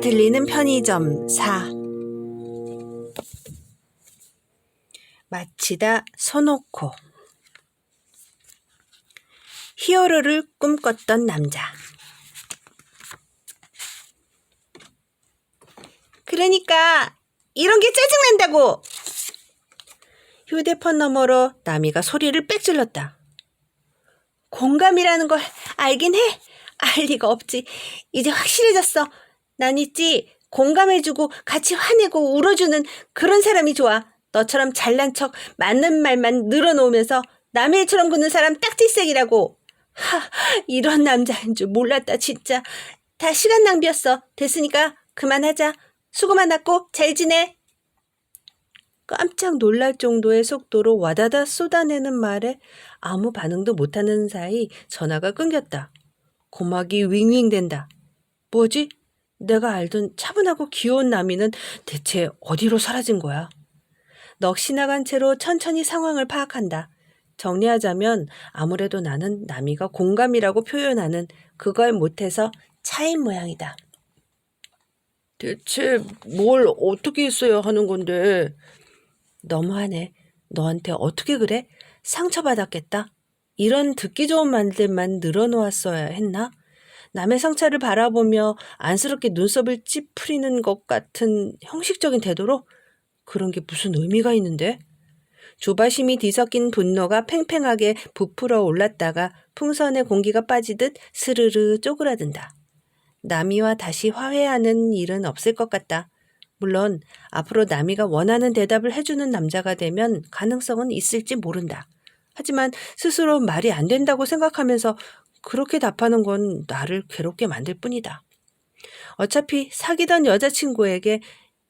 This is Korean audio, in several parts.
들리는 편의점 4 마치다 서놓고 히어로를 꿈꿨던 남자 그러니까 이런 게 짜증난다고 휴대폰 너머로 나미가 소리를 빽 질렀다 공감이라는 걸 알긴 해. 알 리가 없지. 이제 확실해졌어. 난 있지. 공감해주고 같이 화내고 울어주는 그런 사람이 좋아. 너처럼 잘난 척 맞는 말만 늘어놓으면서 남의 일처럼 구는 사람 딱지색이라고. 하, 이런 남자인 줄 몰랐다, 진짜. 다 시간 낭비였어. 됐으니까 그만하자. 수고 많았고 잘 지내. 깜짝 놀랄 정도의 속도로 와다다 쏟아내는 말에 아무 반응도 못하는 사이 전화가 끊겼다. 고막이 윙윙댄다. 뭐지? 내가 알던 차분하고 귀여운 나미는 대체 어디로 사라진 거야? 넋이 나간 채로 천천히 상황을 파악한다. 정리하자면 아무래도 나는 나미가 공감이라고 표현하는 그걸 못해서 차인 모양이다. 대체 뭘 어떻게 했어야 하는 건데? 너무하네. 너한테 어떻게 그래? 상처받았겠다. 이런 듣기 좋은 말들만 늘어놓았어야 했나? 남의 상처를 바라보며 안쓰럽게 눈썹을 찌푸리는 것 같은 형식적인 태도로? 그런 게 무슨 의미가 있는데? 조바심이 뒤섞인 분노가 팽팽하게 부풀어 올랐다가 풍선에 공기가 빠지듯 스르르 쪼그라든다. 남이와 다시 화해하는 일은 없을 것 같다. 물론 앞으로 남이가 원하는 대답을 해주는 남자가 되면 가능성은 있을지 모른다. 하지만 스스로 말이 안 된다고 생각하면서 그렇게 답하는 건 나를 괴롭게 만들 뿐이다. 어차피 사귀던 여자친구에게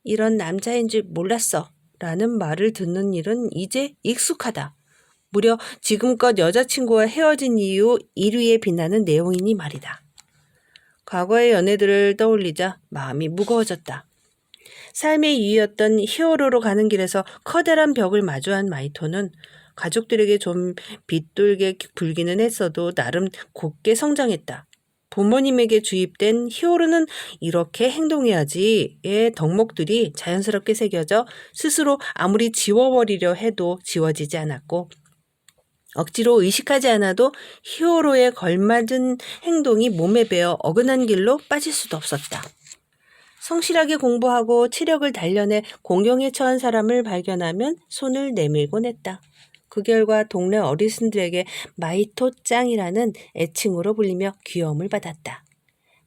이런 남자인 줄 몰랐어. 라는 말을 듣는 일은 이제 익숙하다. 무려 지금껏 여자친구와 헤어진 이후 1위에 빛나는 내용이니 말이다. 과거의 연애들을 떠올리자 마음이 무거워졌다. 삶의 이유였던 히어로로 가는 길에서 커다란 벽을 마주한 마이토는 가족들에게 좀 빗돌게 불기는 했어도 나름 곱게 성장했다. 부모님에게 주입된 히어로는 이렇게 행동해야지의 덕목들이 자연스럽게 새겨져 스스로 아무리 지워버리려 해도 지워지지 않았고 억지로 의식하지 않아도 히어로에 걸맞은 행동이 몸에 배어 어긋난 길로 빠질 수도 없었다. 성실하게 공부하고 치력을 단련해 공경에 처한 사람을 발견하면 손을 내밀곤 했다. 그 결과 동네 어르신들에게 마이토짱이라는 애칭으로 불리며 귀여움을 받았다.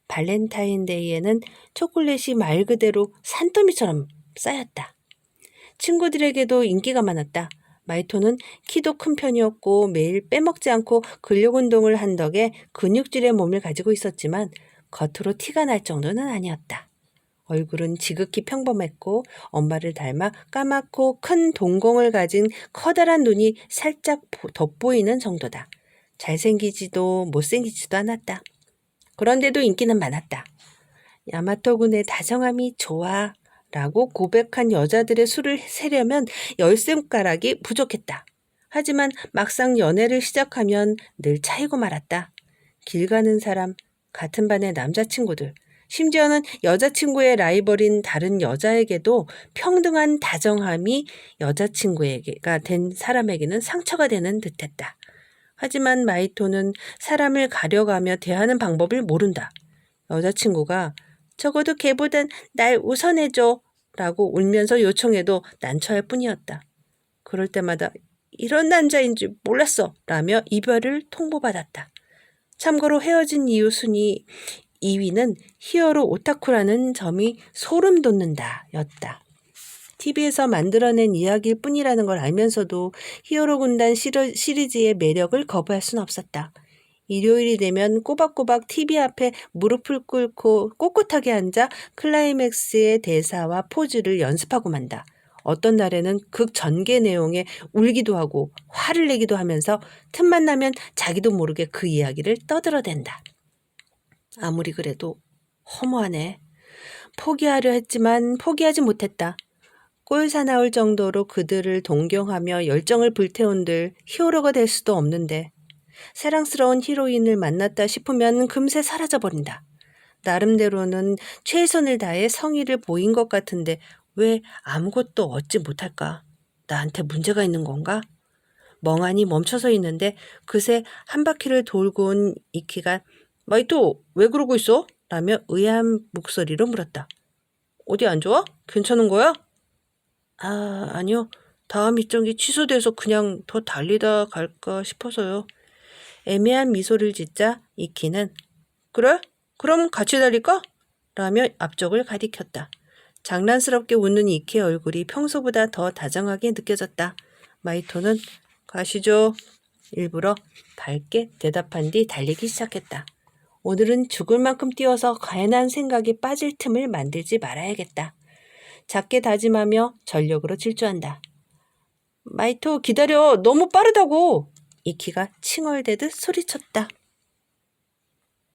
발렌타인데이에는 초콜릿이 말 그대로 산더미처럼 쌓였다. 친구들에게도 인기가 많았다. 마이토는 키도 큰 편이었고 매일 빼먹지 않고 근력 운동을 한 덕에 근육질의 몸을 가지고 있었지만 겉으로 티가 날 정도는 아니었다. 얼굴은 지극히 평범했고 엄마를 닮아 까맣고 큰 동공을 가진 커다란 눈이 살짝 돋보이는 정도다. 잘생기지도 못생기지도 않았다. 그런데도 인기는 많았다. 야마토군의 다정함이 좋아 라고 고백한 여자들의 수를 세려면 열 손가락이 부족했다. 하지만 막상 연애를 시작하면 늘 차이고 말았다. 길 가는 사람, 같은 반의 남자친구들, 심지어는 여자친구의 라이벌인 다른 여자에게도 평등한 다정함이 여자친구에게가 된 사람에게는 상처가 되는 듯했다. 하지만 마이토는 사람을 가려가며 대하는 방법을 모른다. 여자친구가 적어도 걔보단 날 우선해줘 라고 울면서 요청해도 난처할 뿐이었다. 그럴 때마다 이런 남자인 줄 몰랐어 라며 이별을 통보받았다. 참고로 헤어진 이유 순위 2위는 히어로 오타쿠라는 점이 소름 돋는다 였다. TV에서 만들어낸 이야기일 뿐이라는 걸 알면서도 히어로 군단 시리즈의 매력을 거부할 수는 없었다. 일요일이 되면 꼬박꼬박 TV 앞에 무릎을 꿇고 꼿꼿하게 앉아 클라이맥스의 대사와 포즈를 연습하고 만다. 어떤 날에는 극 전개 내용에 울기도 하고 화를 내기도 하면서 틈만 나면 자기도 모르게 그 이야기를 떠들어댄다. 아무리 그래도 허무하네. 포기하려 했지만 포기하지 못했다. 꼴사 나올 정도로 그들을 동경하며 열정을 불태운들 히어로가 될 수도 없는데 사랑스러운 히로인을 만났다 싶으면 금세 사라져버린다. 나름대로는 최선을 다해 성의를 보인 것 같은데 왜 아무것도 얻지 못할까? 나한테 문제가 있는 건가? 멍하니 멈춰서 있는데 그새 한 바퀴를 돌고 온 이키가 마이토 왜 그러고 있어? 라며 의아한 목소리로 물었다. 어디 안 좋아? 괜찮은 거야? 아, 아니요. 다음 일정이 취소돼서 그냥 더 달리다 갈까 싶어서요. 애매한 미소를 짓자 이키는 그래? 그럼 같이 달릴까? 라며 앞쪽을 가리켰다. 장난스럽게 웃는 이키의 얼굴이 평소보다 더 다정하게 느껴졌다. 마이토는 가시죠. 일부러 밝게 대답한 뒤 달리기 시작했다. 오늘은 죽을 만큼 뛰어서 가연한 생각에 빠질 틈을 만들지 말아야겠다. 작게 다짐하며 전력으로 질주한다. 마이토 기다려. 너무 빠르다고. 이키가 칭얼대듯 소리쳤다.